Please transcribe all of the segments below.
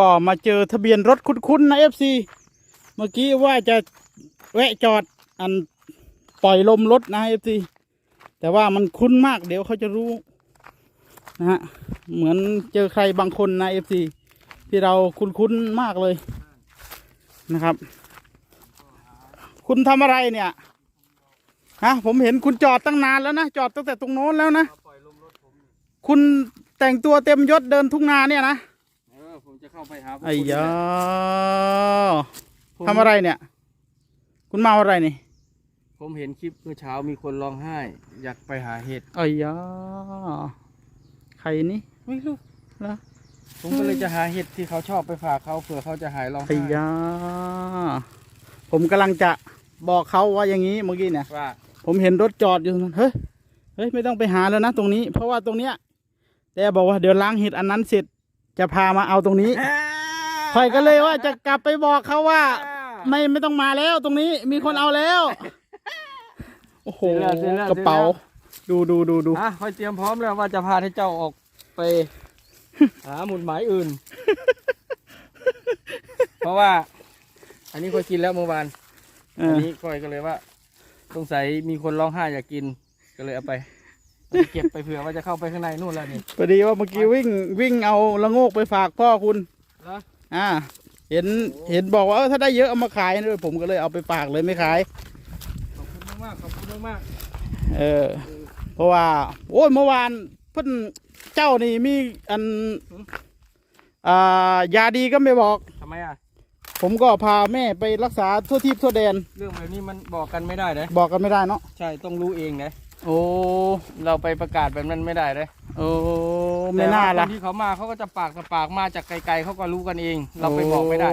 ก็มาเจอทะเบียนรถคุ้นๆนะเอฟซีเมื่อกี้ว่าจะแวะจอดอันปล่อยลมรถนะเอฟซีแต่ว่ามันคุ้นมากเดี๋ยวเขาจะรู้นะฮะเหมือนเจอใครบางคนนะเอฟซีที่เราคุ้นๆมากเลยนะครับ คุณทำอะไรเนี่ยฮะผมเห็นคุณจอดตั้งนานแล้วนะจอดตั้งแต่ตรงโน้นแล้วนะคุณแต่งตัวเต็มยศเดินทุ่งนาเนี่ยนะ เออผมจะเข้าไปหาพวกไอ้คุณยาผมทำอะไรเนี่ย คุณเมาอะไรนี่ผมเห็นคลิปเมื่อเช้ามีคนร้องไห้ อยากไปหาเห็ดไอ้ยาใครนี่ ไม่รู้เหรอ ผมก็เลยจะหาเห็ดที่เขาชอบไปฝากเขาเผื่อเขาจะหายร้องไอ้ไห้ยาผมกำลังจะบอกเขาว่าอย่างนี้เมื่อกี้เนี่ย ว่าผมเห็นรถจอดอยู่ตรงนั้นเฮ้ย เฮ้ย ไม่ต้องไปหาแล้วนะตรงนี้ เพราะว่าตรงเนี้ยแต่บอกว่าเดี๋ยวล้างเห็ดอันนั้นเสร็จ จะพามาเอาตรงนี้คอยก็เลยว่าจะกลับไปบอกเขาว่า ไม่ไม่ต้องมาแล้วตรงนี้มีคนเอาแล้ว โอ้โหเสร็จแล้วกระเป๋า ดูดูดูดูอะค่อยเตรียมพร้อมแล้วว่าจะพาให้เจ้าออกไป หาหมุดหมายอื่น เพราะว่า อันนี้ค่อยกินแล้วเมื่อวานเออันอนี้ค่อยก็เลยว่า สงสัยมีคนร้องไห้อยากกิน ก็เลยเอาไป เอาไปเก็บไปเผื่อว่าจะเข้าไปข้างในนู่นแล้วนี่พอดีว่าเมื่อกี้วิ่งวิ่งเอาละโงกไปฝากพ่อคุณเหรออ่า เห็นเห็นบอกว่าเออถ้าได้เยอะเอามาขายด้วยผมก็เลยเอาไปฝากเลยไม่ขาย ขอบคุณมากๆขอบคุณมากเออ เพราะว่า โอ้ยเมื่อวานเพิ่นเจ้านี่มีอันอ่ายาดีก็ไม่บอก ๆทำไมอะ ผมก็พาแม่ไปรักษาทั่วทิพย์ทั่วแดน เรื่องแบบนี้มันบอกกันไม่ได้เลยบอกกันไม่ได้เนาะใช่ต้องรู้เองนะ โอ้เราไปประกาศแบบนั้นไม่ได้เลยโอ้ไม่น่าแต่ว่ละคนที่เขามาเขาก็จะปากต่อปากมาจากไกลๆเขาก็รู้กันเอง เราไปบอกไม่ได้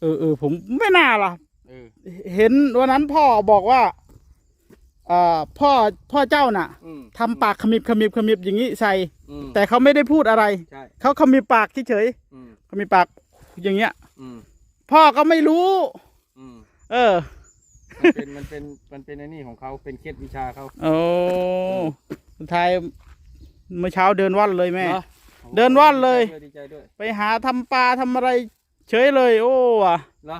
เออเออผมไม่น่าล่ะเออเห็นวันนั้นพ่อบอกว่าอ่าพ่อพ่อเจ้าน่ะอืมทำปากขมิบขมิบขมิบอย่างนี้ใส่อืมแต่เขาไม่ได้พูดอะไรใช่เขาขมิบปากเฉยอืมๆขมิบปากอย่างเงี้ยอืมพ่อก็ไม่รู้อืมเออ มันเป็นมันเป็นมันเป็นไอ้นี่ของเขาเป็นเคล็ดวิชาเขาโอ้สุดท้ายเมื่อเช้าเดินว่อนเลยแม่หรอเดินว่อนเลย ดีใจด้วยไปหาทำปลาทำอะไร เฉยเลย โอ้ว่ะเหรอ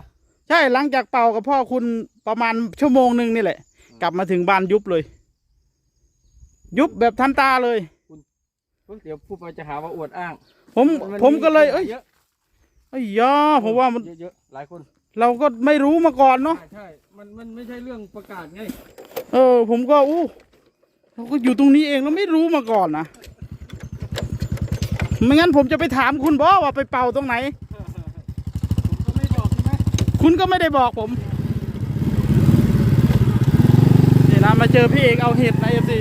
ใช่หลังจากเป่ากับพ่อคุณประมาณชั่วโมงหนึ่งนี่แหละ อืม กลับมาถึงบ้านยุบเลย ยุบแบบทันตาเลย เฮ้ยเดี๋ยวพูดไปจะหาว่าอวดอ้างผมนผมก็เลยเอ้ยเยอะเอ้ยยาผมว่ามันเยอะๆหลายคนเราก็ไม่รู้มาก่อนเนาะใช่ใช่ มันมันไม่ใช่เรื่องประกาศไง เออ ผมก็อู้เราก็อยู่ตรงนี้เองแล้วไม่รู้มาก่อนนะไม่งั้นผมจะไปถามคุณบอว่าไปเป่าตรงไหน ผมก็ไม่บอกใช่ไหมคุณก็ไม่ได้บอกผมนี่นะมาเจอพี่เอกเอาเห็ดนะเอฟซี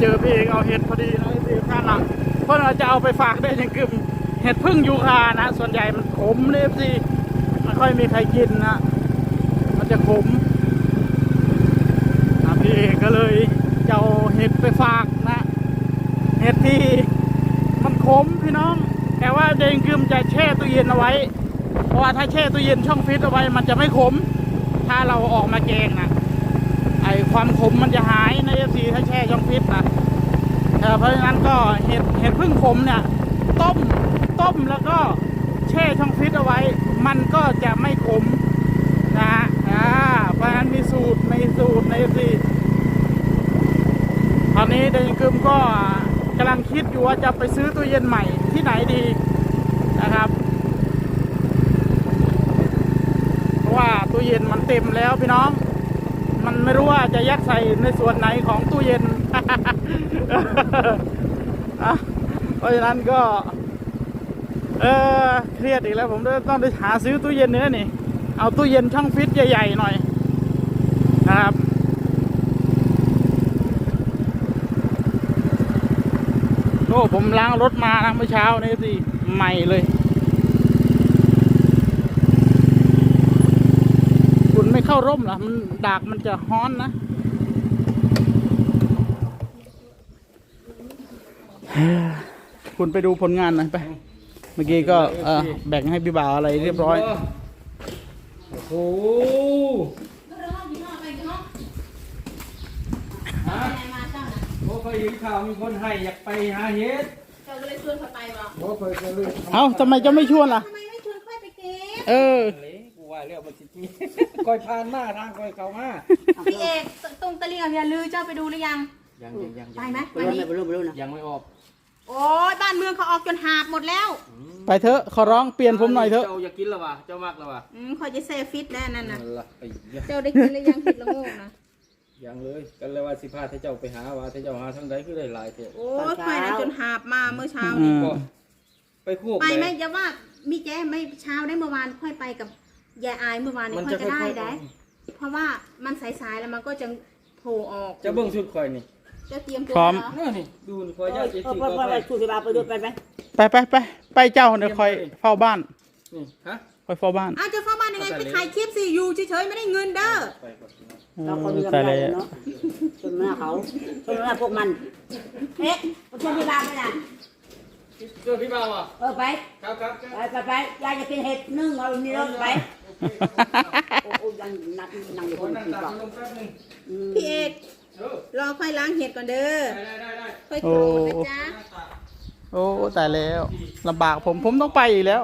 เจอพี่เอกเอาเห็ดพอดีนะเอฟซีข้างหลังเพราะเราจะเอาไปฝากได้ยังกึมเห็ดพึ่งยูคานะ ส่วนใหญ่มันขมเอฟซีไม่ค่อยมีใครกินนะมันจะขมพี่เอกก็เลยจะเอาเห็ดไปฝากนะเห็ดที่มันขมพี่น้อง แต่ว่าเดงคืมจะแช่ตู้เย็นเอาไว้ เพราะว่าถ้าแช่ตู้เย็นช่องฟิตเอาไว้ มันจะไม่ขม ถ้าเราออกมาแกงนะ อความขมมันจะหายในเอฟซีถ้าแช่ช่องฟิตนะเออเพราะฉะนั้นก็เห็ดเห็ดพึ่งขมเนี่ยต้มต้มแล้วก็แช่ช่องฟิตเอาไว้ มันก็จะไม่ขมนะฮะอ่าเพราะฉะนั้นมีสูตรในสูตรในสิตอนนี้เดนกึมก็กำลังคิดอยู่ว่าจะไปซื้อตู้เย็นใหม่ที่ไหนดีนะครับเพราะว่าตู้เย็นมันเต็มแล้วพี่น้อง ไม่รู้ว่าจะยัดใส่ในส่วนไหนของตู้เย็น เพราะฉะนั้นก็ เออเครียดอีกแล้วผมต้องไปหาซื้อตู้เย็นเนื้อนี่ เอาตู้เย็นช่องฟิตใหญ่ๆหน่อยนะครับโอ้ผมล้างรถมานะเมื่อเช้านี่สิใหม่เลย คุณไม่เข้า ร่มเหรอมันดากมันจะฮ้อนนะคุณไปดูผลงานหน่อยไปมื่อกี้ก็เออแบ่งให้พี่บ่าวอะไรเรียบร้อย โอ้โหก็เรื่องห้องยี่ห้อไปกี่ห้องฮะไหนมาเจ้าน่ะโอ้เคยเห็นข่าวมีคนให้อยากไปหาเห็ดเจ้าก็เลยชวนเขาไปบอกโอ้เคยเคยเลยเอ้าทำไมจะไม่ชวนล่ะ ทำไมไม่ชวนค่อยไปเก็บ เออเละกู ว่าแล้วมันสิมีคอยผ่านมาทางคอยเข้ามาพี่เอกตรงตะเลียงอย่าลือเจ้าไปดูหรือยัง ยังยังยังไปไหมไปวันรู้นี้ไม่รู้ไม่รู้นะยังไม่ออกโอ้ยบ้านเมืองเขาออกจนหาบหมดแล้วไปเถอะขอร้องเปลี่ยนผมหน่อยเถอะ เจ้าอยากกินแล้ววะเจ้ามากแล้ววะอืมคอยจะเซฟิตแน่นั่นน่ะ นั่นล่ะไอ้เหี้ยเจ้าได้กินหรือยังเห็ดละโงกนะ ยังเลยกันเลยว่าสิพาให้เจ้าไปหาว่าให้เจ้าหาทางใดคือได้หลายเถอะโอ้ยคอยนะจนหาบมาเมื่อเช้าอืนี้ม ก็ไปคู่ไปไหมอย่าว่ามีแจ้ไม่เช้าได้เมื่อวานค่อยไปกับ ยายอายเมื่อวานเนี่ยมันค่อจะยก็ได้ค่อยๆได้เพราะว่ามันสายๆแล้วมันก็จะโผล่ออกจะเบิ่งสุดคอยนี่เจ้าเตรียมตัวพร้อมเหรนี่นี่ดูนี่คอยเอย่าอเจ็ดเออสิบไปก็ไปไปไปคุยกับไปดูไปไปไปไปไปไปเจ้าเดี๋ยวคอยเฝ้าบ้านนี่ฮะคอยเฝ้าบ้านอ้าวจะเข้าบ้านยังไงไปถ่ายคลิปสิอยู่เฉยๆไม่ได้เงินเด้อไปก่อนนะเอเราคนอมีกำตายลัแล้งวเนาะชนหน้าเขาชนหน้าพวกมันเอ๊ะไปชนที่บ้านไหมล่ะเจอพี่บ่าวอะเออไปครับครับครับ ไปไปไปยายจะกินเห็ดนึ่งเอานี่รถไป โอ้โอ้ยังนักนั่งอยู่คคนนนั่งที่ตามเกาะลงแป๊บนึงอืมพี่เอกเออรอค่อยล้างเห็ดก่อนเด้อได้ได้ได้ค่อยโกรธนะจ๊ะโอ้ตายแล้วลำบากผมผมต้องไปอีกแล้ว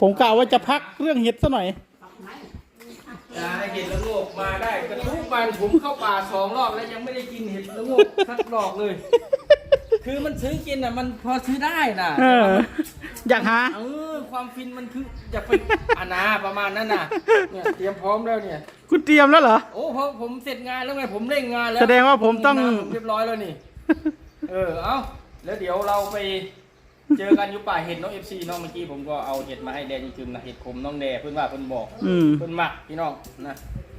ผมกล่าวว่าจะพักเรื่องเห็ดซะหน่อยได้เห็ดละโงกมาได้กระทุกวันผมเข้าป่าสองรอบแล้วยังไม่ได้กินเห็ดละโงกสักดอกเลย คือมันซื้อกินอะมันพอซื้อได้น่ะเอออยากหา เออความฟินมันคืออยากไปอานาประมาณนั้นน่ะเนี่ยเตรียมพร้อมแล้วเนี่ย คุณเตรียมแล้วเหรอ โอ้เพราะผมเสร็จงานแล้วไงผมเร่งงานแล้วแสดงว่าผมต้องผมเรียบร้อยแล้วนี่ เออเอ้าแล้วเดี๋ยวเราไปเจอกันอยู่ป่าเห็ดน้องเอฟซีน้องเมื่อกี้ผมก็เอาเห็ดมาให้แดงจริงๆนะเห็ดขมน้องแดเพื่อนว่าเพื่อนบอกอืม เพื่อนมักพี่น้องนะ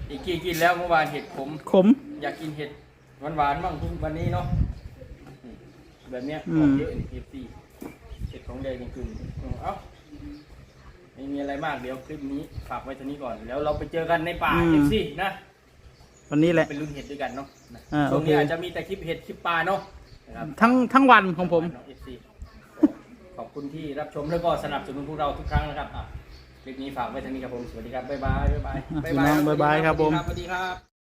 อีกกี่กินแล้วเมื่อวานเห็ดขม ขม อยากกินเห็ดหวานๆบ้างทุกวันนี้เนาะอืมแบบเนี้ยอืขอมงเยอะเอฟซี เห็ดของแดงจริงๆอืมเอ้าไม่มีอะไรมากเดี๋ยวคลิปนี้ฝากไว้เท่านี้ก่อน แล้วเราไปเจอกันในป่าเอฟซีนะวันนี้แหละ เป็นรุ่นเห็ดด้วยกันเนาะนะอ่าช่วงนี้โอเค อาจจะมีแต่คลิปเห็ดคลิปปลาเนาะนะครับ ทั้งทั้งวันของผมน้อง FC ขอบคุณที่รับชมแล้วก็สนับสนุนพวกเราทุกครั้งนะครับอะคลิปนี้ฝากไว้เท่านี้ครับผม สวัสดีครับ บ๊ายบาย บ๊ายบายอะพี่น้องบ๊ายบายครับผม สวัสดีครับ